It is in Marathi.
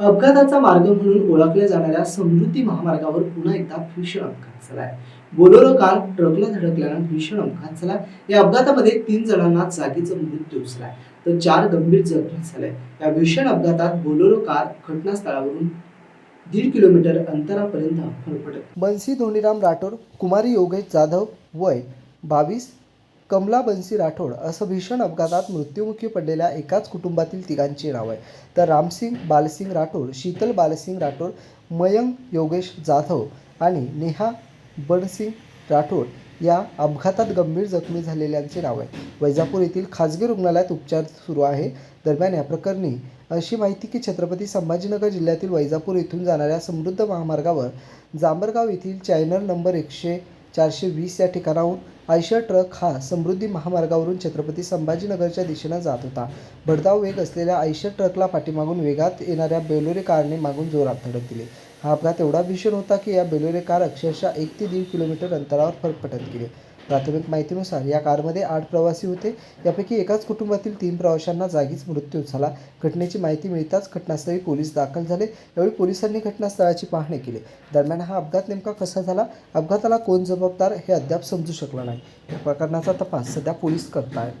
अपघाताचा मार्ग म्हणून ओळखल्या जाणाऱ्या समृद्धी महामार्गावर पुन्हा एकदा भीषण अपघात झालाय. बोलोरो कार ट्रकला धडकल्यानं भीषण अपघात झाला या अपघातामध्ये तीन जणांना जागीच मृत्यू झालाय. तर चार गंभीर जखमी झाले या भीषण अपघातात बोलोरो कार घटनास्थळावरून दीड किलोमीटर अंतरापर्यंत फरफटत बन्सी धोनीराम राठोड कुमारी योगेश जाधव वय बावीस कमला बन्सी राठोड असं भीषण अपघातात मृत्युमुखी पडलेल्या एकाच कुटुंबातील तिघांची नाव आहे. तर रामसिंग बालसिंग राठोड शीतल बालसिंग राठोड मयंक योगेश जाधव आणि नेहा बडसिंग राठोड या अपघातात गंभीर जखमी झालेल्यांचे नाव आहे. वैजापूर येथील खाजगी रुग्णालयात उपचार सुरू आहे. दरम्यान या प्रकरणी अशी माहिती की छत्रपती संभाजीनगर जिल्ह्यातील वैजापूर येथून जाणाऱ्या समृद्ध महामार्गावर जांभरगाव येथील चॅनल नंबर एकशे चारशे वीस या ठिकाणाहून आयशर ट्रक हा समृद्धी महामार्गावरून छत्रपती संभाजीनगरच्या दिशेनं जात होता. भरधाव वेग असलेल्या आयशर ट्रकला पाठीमागून वेगात येणाऱ्या बेलोरे कारने मागून जोरात धडक दिली हा अपघात एवढा भीषण होता की या बेलोरे कार अक्षरशः एक ते दीड किलोमीटर अंतरावर फरफटत गेली. प्राथमिक माहितीनुसार या कारमध्ये आठ प्रवासी होते. यापैकी एकाच कुटुंबातील तीन प्रवाशांना जागीच मृत्यू झाला. घटनेची माहिती मिळताच घटनास्थळी पोलीस दाखल झाले. यावेळी पोलिसांनी घटनास्थळाची पाहणी केली. दरम्यान हा अपघात नेमका कसा झाला? अपघाताला कोण जबाबदार हे अद्याप समजू शकलं नाही. या प्रकरणाचा तपास सध्या पोलीस करत आहेत.